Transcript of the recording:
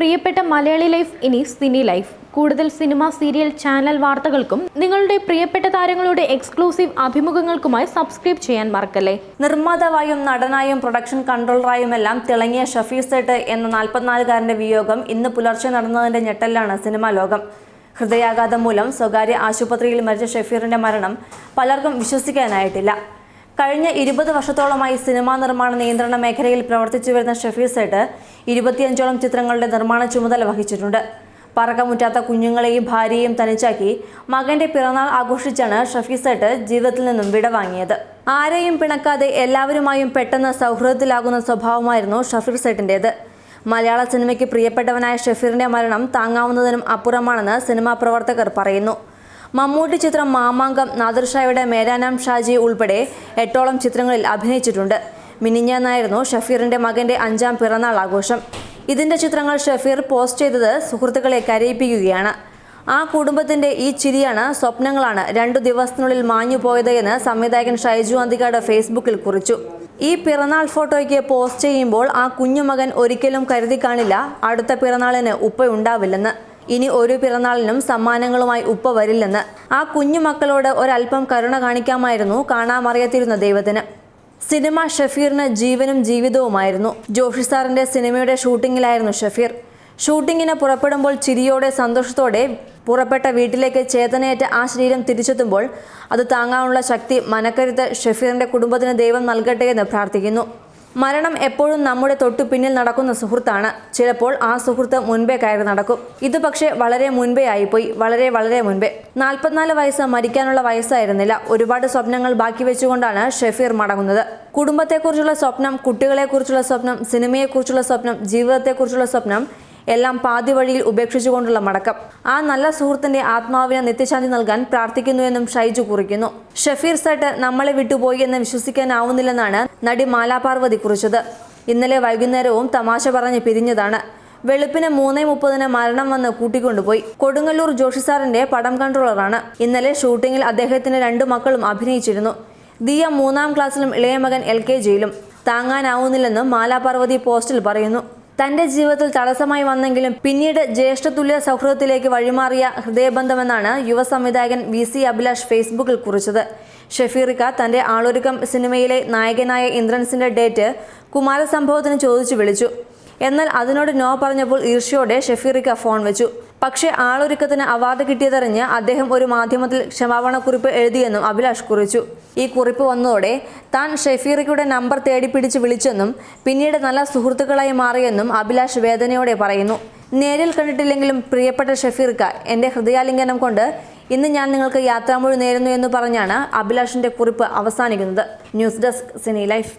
പ്രിയപ്പെട്ട മലയാളി ലൈഫ് ഇനി cine life. കൂടുതൽ സിനിമ സീരിയൽ ചാനൽ വാർത്തകൾക്കും നിങ്ങളുടെ പ്രിയപ്പെട്ട താരങ്ങളുടെ എക്സ്ക്ലൂസീവ് അഭിമുഖങ്ങൾക്കുമായി സബ്സ്ക്രൈബ് ചെയ്യാൻ മറക്കല്ലേ? നിർമ്മാതാവായും നടനായും പ്രൊഡക്ഷൻ കൺട്രോളറായും എല്ലാം തിളങ്ങിയ ഷഫീസേട്ട് എന്ന നാൽപ്പത്തിനാലുകാരന്റെ വിയോഗം ഇന്ന് പുലർച്ചെ നടന്നതിന്റെ ഞെട്ടലാണ് സിനിമാ ലോകം. ഹൃദയാഘാതം മൂലം സ്വകാര്യ ആശുപത്രിയിൽ മരിച്ച ഷഫീറിന്റെ മരണം പലർക്കും വിശ്വസിക്കാനായിട്ടില്ല. കഴിഞ്ഞ ഇരുപത് വർഷത്തോളമായി സിനിമാ നിർമ്മാണ നിയന്ത്രണ മേഖലയിൽ പ്രവർത്തിച്ചു വരുന്ന ഷഫീർ സേട്ട് ഇരുപത്തിയഞ്ചോളം ചിത്രങ്ങളുടെ നിർമ്മാണ ചുമതല വഹിച്ചിട്ടുണ്ട്. പറക്കമുറ്റാത്ത കുഞ്ഞുങ്ങളെയും ഭാര്യയെയും തനിച്ചാക്കി മകന്റെ പിറന്നാൾ ആഘോഷിച്ചാണ് ഷഫീർ സേട്ട് ജീവിതത്തിൽ നിന്നും വിടവാങ്ങിയത് ആരെയും പിണക്കാതെ എല്ലാവരുമായും പെട്ടെന്ന് സൗഹൃദത്തിലാകുന്ന സ്വഭാവമായിരുന്നു ഷഫീർ സേട്ടിന്റേത് മലയാള സിനിമയ്ക്ക് പ്രിയപ്പെട്ടവനായ ഷഫീറിന്റെ മരണം താങ്ങാവുന്നതിനും അപ്പുറമാണെന്ന് സിനിമാ പ്രവർത്തകർ പറയുന്നു. മമ്മൂട്ടി ചിത്രം മാമാങ്കം നാദിർഷായുടെ മേരാനാം ഷാജി ഉൾപ്പെടെ എട്ടോളം ചിത്രങ്ങളിൽ അഭിനയിച്ചിട്ടുണ്ട്. മിനിഞ്ഞാന്നായിരുന്നു ഷഫീറിന്റെ മകന്റെ അഞ്ചാം പിറന്നാൾ ആഘോഷം. ഇതിന്റെ ചിത്രങ്ങൾ ഷഫീർ പോസ്റ്റ് ചെയ്തത് സുഹൃത്തുക്കളെ കരയിപ്പിക്കുകയാണ്. ആ കുടുംബത്തിന്റെ ഈ ചിരിയാണ് സ്വപ്നങ്ങളാണ് രണ്ടു ദിവസത്തിനുള്ളിൽ മാഞ്ഞു പോയത് എന്ന് സംവിധായകൻ ഷൈജു അന്തികാട് ഫേസ്ബുക്കിൽ കുറിച്ചു. ഈ പിറന്നാൾ ഫോട്ടോയ്ക്ക് പോസ്റ്റ് ചെയ്യുമ്പോൾ ആ കുഞ്ഞുമകൻ ഒരിക്കലും കരുതി കാണില്ല അടുത്ത പിറന്നാളിന് ഉപ്പ ഉണ്ടാവില്ലെന്ന് ഇനി ഒരു പിറന്നാളിനും സമ്മാനങ്ങളുമായി ഉപ്പ വരില്ലെന്ന്. ആ കുഞ്ഞുമക്കളോട് ഒരല്പം കരുണ കാണിക്കാമായിരുന്നു കാണാമറിയത്തിരുന്ന ദൈവത്തിന്. സിനിമ ഷഫീറിന് ജീവനും ജീവിതവുമായിരുന്നു. ജോഷി സാറിന്റെ സിനിമയുടെ ഷൂട്ടിങ്ങിലായിരുന്നു ഷഫീർ. ഷൂട്ടിങ്ങിന് പുറപ്പെടുമ്പോൾ ചിരിയോടെ സന്തോഷത്തോടെ പുറപ്പെട്ട വീട്ടിലേക്ക് ചേതനയേറ്റ ആ ശരീരം തിരിച്ചെത്തുമ്പോൾ അത് താങ്ങാനുള്ള ശക്തി മനക്കരുത്ത് ഷഫീറിന്റെ കുടുംബത്തിന് ദൈവം നൽകട്ടെ എന്ന് പ്രാർത്ഥിക്കുന്നു. മരണം എപ്പോഴും നമ്മുടെ തൊട്ടു പിന്നിൽ നടക്കുന്ന സുഹൃത്താണ്. ചിലപ്പോൾ ആ സുഹൃത്ത് മുൻപേ കയറി നടക്കും. ഇത് പക്ഷേ വളരെ മുൻപേ ആയിപ്പോയി. വളരെ വളരെ മുൻപേ. നാൽപ്പത്തിനാല് വയസ്സ് മരിക്കാനുള്ള വയസ്സായിരുന്നില്ല. ഒരുപാട് സ്വപ്നങ്ങൾ ബാക്കി വെച്ചുകൊണ്ടാണ് ഷെഫീർ മടങ്ങുന്നത്. കുടുംബത്തെക്കുറിച്ചുള്ള സ്വപ്നം കുട്ടികളെക്കുറിച്ചുള്ള സ്വപ്നം സിനിമയെക്കുറിച്ചുള്ള സ്വപ്നം ജീവിതത്തെക്കുറിച്ചുള്ള സ്വപ്നം എല്ലാം പാതി വഴിയിൽ ഉപേക്ഷിച്ചുകൊണ്ടുള്ള മടക്കം. ആ നല്ല സുഹൃത്തിന്റെ ആത്മാവിന് നിത്യശാന്തി നൽകാൻ പ്രാർത്ഥിക്കുന്നുവെന്നും ഷൈജു കുറിക്കുന്നു. ഷഫീർ സട്ട് നമ്മളെ വിട്ടുപോയി എന്ന് വിശ്വസിക്കാനാവുന്നില്ലെന്നാണ് നടി മാലാപാർവതി കുറിച്ചത്. ഇന്നലെ വൈകുന്നേരവും തമാശ പറഞ്ഞ് പിരിഞ്ഞതാണ്. വെളുപ്പിന് മൂന്നേ മുപ്പതിന് മരണം വന്ന് കൂട്ടിക്കൊണ്ടുപോയി. കൊടുങ്ങല്ലൂർ ജോഷി സാറിന്റെ പടം കൺട്രോളറാണ്. ഇന്നലെ ഷൂട്ടിങ്ങിൽ അദ്ദേഹത്തിന്റെ രണ്ടു മക്കളും അഭിനയിച്ചിരുന്നു. ദിയ മൂന്നാം ക്ലാസ്സിലും ഇളയ മകൻ എൽ കെ ജിയിലും. താങ്ങാനാവുന്നില്ലെന്നും മാലാപാർവതി പോസ്റ്റിൽ പറയുന്നു. തന്റെ ജീവിതത്തിൽ തടസ്സമായി വന്നെങ്കിലും പിന്നീട് ജ്യേഷ്ഠതുല്യ സൗഹൃദത്തിലേക്ക് വഴിമാറിയ ഹൃദയബന്ധമെന്നാണ് യുവ സംവിധായകൻ വി സി അഭിലാഷ് ഫേസ്ബുക്കിൽ കുറിച്ചത്. ഷഫീറിക്ക തന്റെ ആളൊരുക്കം സിനിമയിലെ നായകനായ ഇന്ദ്രൻസിന്റെ ഡേറ്റ് കുമാരസംഭവത്തിന് ചോദിച്ചു വിളിച്ചു. എന്നാൽ അതിനോട് നോ പറഞ്ഞപ്പോൾ ഈർഷ്യയോടെ ഷഫീറിക്ക ഫോൺ വെച്ചു. പക്ഷേ ആളൊരുക്കത്തിന് അവാർഡ് കിട്ടിയതറിഞ്ഞ് അദ്ദേഹം ഒരു മാധ്യമത്തിൽ ക്ഷമാപണക്കുറിപ്പ് എഴുതിയെന്നും അഭിലാഷ് കുറിച്ചു. ഈ കുറിപ്പ് വന്നതോടെ താൻ ഷഫീറിക്കയുടെ നമ്പർ തേടി പിടിച്ച് വിളിച്ചെന്നും പിന്നീട് നല്ല സുഹൃത്തുക്കളായി മാറിയെന്നും അഭിലാഷ് വേദനയോടെ പറയുന്നു. നേരിൽ കണ്ടിട്ടില്ലെങ്കിലും പ്രിയപ്പെട്ട ഷഫീർക്ക എന്റെ ഹൃദയാലിംഗനം കൊണ്ട് ഇന്ന് ഞാൻ നിങ്ങൾക്ക് യാത്രാമൊഴി നേരുന്നു എന്ന് പറഞ്ഞാണ് അഭിലാഷിന്റെ കുറിപ്പ് അവസാനിക്കുന്നത്. News desk cine life.